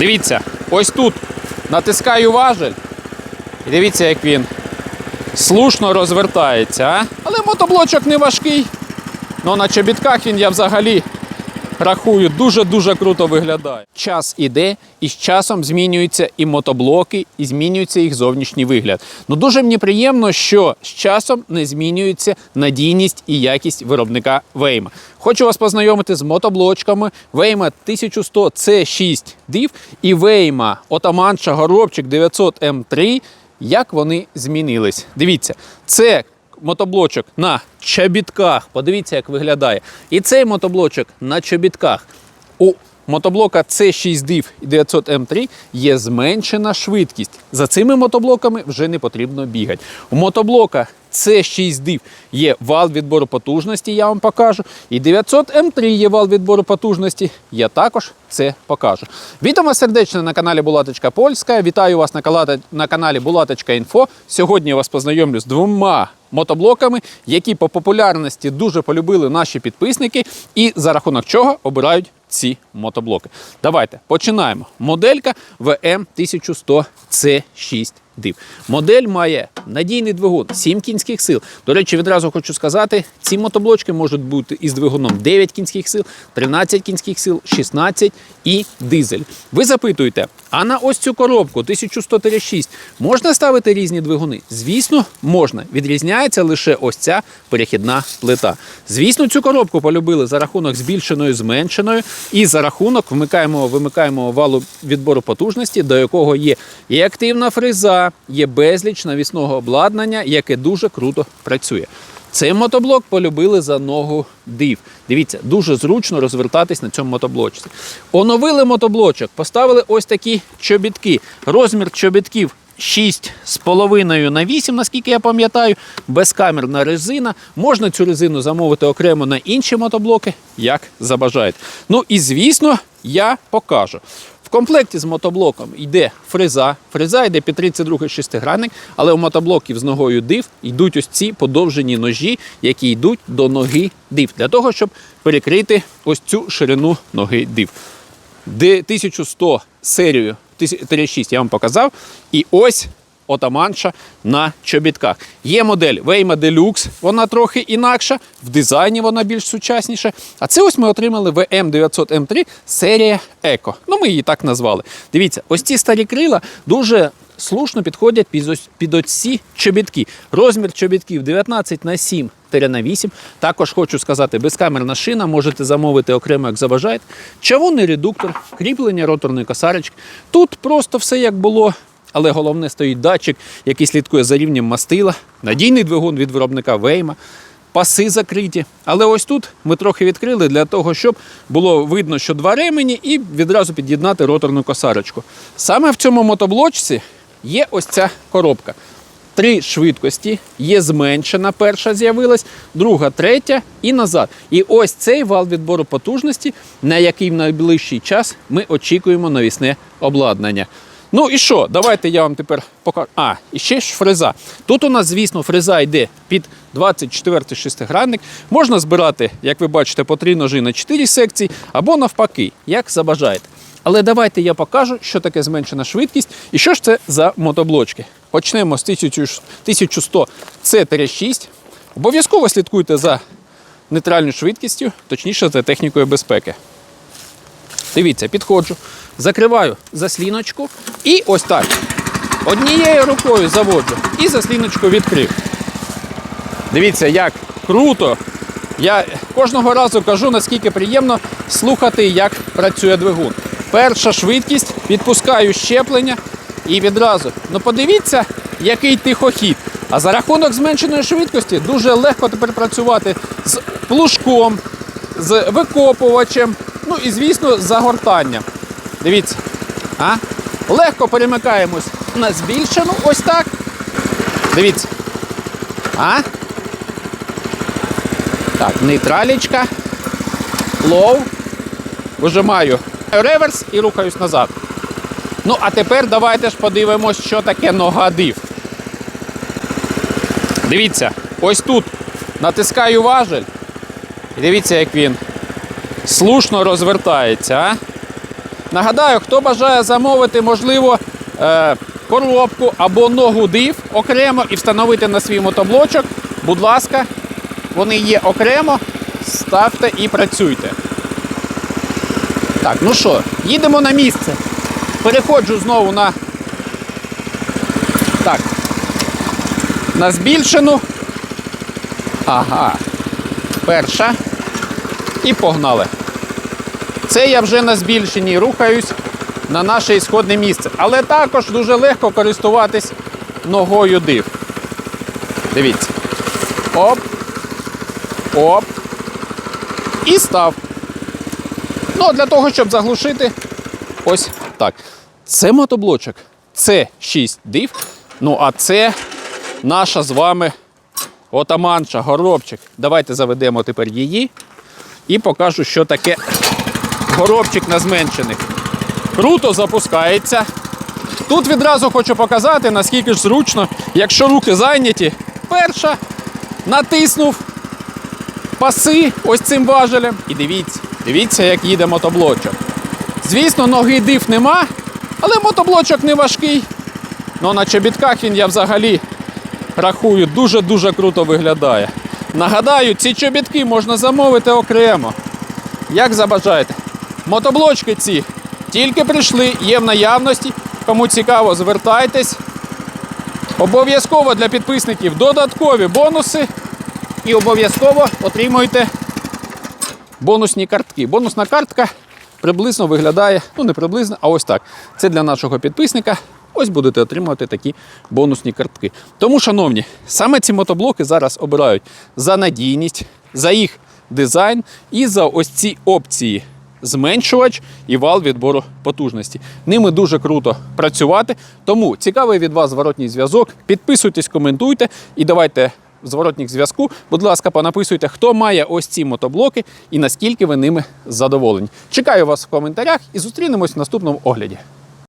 Дивіться, ось тут натискаю важель. І дивіться, як він слушно розвертається. А? Але мотоблочок не важкий. Ну на чобітках він я взагалі рахую, дуже-дуже круто виглядає. Час іде, і з часом змінюються і мотоблоки, і змінюється їх зовнішній вигляд. Ну дуже мені приємно, що з часом не змінюється надійність і якість виробника Вейма. Хочу вас познайомити з мотоблочками Вейма 1100 C6 DIV і Вейма Отаманша Горобчик 900 M3. Як вони змінились? Дивіться, це мотоблочок на чобітках. Подивіться, як виглядає. І цей мотоблочок на чобітках. У мотоблока C6 DIV 900 M3 є зменшена швидкість. За цими мотоблоками вже не потрібно бігати. У мотоблока C6 DIV є вал відбору потужності, я вам покажу. І 900 M3 є вал відбору потужності. Я також це покажу. Вітаю вас сердечно на каналі Булаточка Польська. Вітаю вас на каналі Булаточка Інфо. Сьогодні я вас познайомлю з двома мотоблоками, які по популярності дуже полюбили наші підписники, і за рахунок чого обирають ці мотоблоки. Давайте починаємо. Моделька VM 1100 C6 DIV. Модель має надійний двигун, 7 кінських сил. До речі, відразу хочу сказати, ці мотоблочки можуть бути із двигуном 9 кінських сил, 13 кінських сил, 16 і дизель. Ви запитуєте, а на ось цю коробку 1100-6 можна ставити різні двигуни? Звісно, можна. Відрізняється лише ось ця перехідна плита. Звісно, цю коробку полюбили за рахунок збільшеної, зменшеної, і за рахунок вмикаємо, вимикаємо валу відбору потужності, до якого є і активна фреза, є безліч навісного обладнання, яке дуже круто працює. Цей мотоблок полюбили за ногу див. Дивіться, дуже зручно розвертатись на цьому мотоблочці. Оновили мотоблочок, поставили ось такі чобітки. Розмір чобітків 6,5 на 8, наскільки я пам'ятаю, безкамерна резина. Можна цю резину замовити окремо на інші мотоблоки, як забажаєте. Ну і звісно, я покажу. В комплекті з мотоблоком йде фреза. Фреза йде під 32 шестигранник, але у мотоблоків з ногою див йдуть ось ці подовжені ножі, які йдуть до ноги див, для того, щоб перекрити ось цю ширину ноги див. Де 1100 серію 36 я вам показав. І ось отаманша на чобітках. Є модель Waymo Deluxe, вона трохи інакша, в дизайні вона більш сучасніша. А це ось ми отримали VM900M3 серія Eco. Ну, ми її так назвали. Дивіться, ось ці старі крила дуже слушно підходять під ось, під оці чобітки. Розмір чобітків 19 на 7 на 8. Також хочу сказати, безкамерна шина, можете замовити окремо, як забажаєте. Чавунний редуктор, кріплення роторної косарочки. Тут просто все як було. Але головне стоїть датчик, який слідкує за рівнем мастила, надійний двигун від виробника Вейма, паси закриті. Але ось тут ми трохи відкрили для того, щоб було видно, що два ремені, і відразу під'єднати роторну косарочку. Саме в цьому мотоблочці є ось ця коробка. Три швидкості, є зменшена, перша з'явилась, друга, третя і назад. І ось цей вал відбору потужності, на який в найближчий час ми очікуємо навісне обладнання. Ну і що? Давайте я вам тепер покажу. А, і ще ж фреза. Тут у нас, звісно, фреза йде під 24 шестигранник. Можна збирати, як ви бачите, по три ножі на 4 секції, або навпаки, як забажаєте. Але давайте я покажу, що таке зменшена швидкість і що ж це за мотоблочки. Почнемо з 1100 C36. Обов'язково слідкуйте за нейтральною швидкістю, точніше за технікою безпеки. Дивіться, підходжу, закриваю засліночку і ось так. Однією рукою заводжу і засліночку відкрив. Дивіться, як круто. Я кожного разу кажу, наскільки приємно слухати, як працює двигун. Перша швидкість, відпускаю щеплення і відразу. Ну подивіться, який тихохід. А за рахунок зменшеної швидкості дуже легко тепер працювати з плужком, з викопувачем, ну і, звісно, з загортанням. Дивіться. А? Легко перемикаємось на збільшену, ось так. Дивіться. А? Так, нейтралічка. Лоу. Вижимаю реверс і рухаюсь назад. Ну, а тепер давайте ж подивимось, що таке нога див. Дивіться, ось тут натискаю важель. І дивіться, як він слушно розвертається. А? Нагадаю, хто бажає замовити, можливо, е, коробку або ногу див окремо і встановити на свій мотоблочок, будь ласка, вони є окремо, ставте і працюйте. Так, ну що, їдемо на місце. Переходжу знову на. Так. На збільшену. Ага. Перша. І погнали. Це я вже на збільшенні рухаюсь на наше ісходне місце. Але також дуже легко користуватись ногою див. Дивіться. Оп. Оп. І став. Ну, для того, щоб заглушити, ось так. Це мотоблочок. Це 6 див. Ну, а це наша з вами отаманша, горобчик. Давайте заведемо тепер її і покажу, що таке горобчик на зменшених. Круто запускається. Тут відразу хочу показати, наскільки ж зручно, якщо руки зайняті, перша натиснув паси ось цим важелем. І дивіться, дивіться, як їде мотоблочок. Звісно, ноги див нема, але мотоблочок не важкий. Ну на чобітках він я взагалі рахую, дуже-дуже круто виглядає. Нагадаю, ці чобітки можна замовити окремо. Як забажаєте. Мотоблочки ці тільки прийшли, є в наявності. Кому цікаво, звертайтесь. Обов'язково для підписників додаткові бонуси. І обов'язково отримуйте бонусні картки. Бонусна картка приблизно виглядає, ну не приблизно, а ось так. Це для нашого підписника. Ось будете отримувати такі бонусні картки. Тому, шановні, саме ці мотоблоки зараз обирають за надійність, за їх дизайн і за ось ці опції. Зменшувач і вал відбору потужності. Ними дуже круто працювати. Тому цікавий від вас зворотній зв'язок. Підписуйтесь, коментуйте і давайте зворотніх зв'язку. Будь ласка, понаписуйте, хто має ось ці мотоблоки і наскільки ви ними задоволені. Чекаю вас в коментарях і зустрінемось в наступному огляді.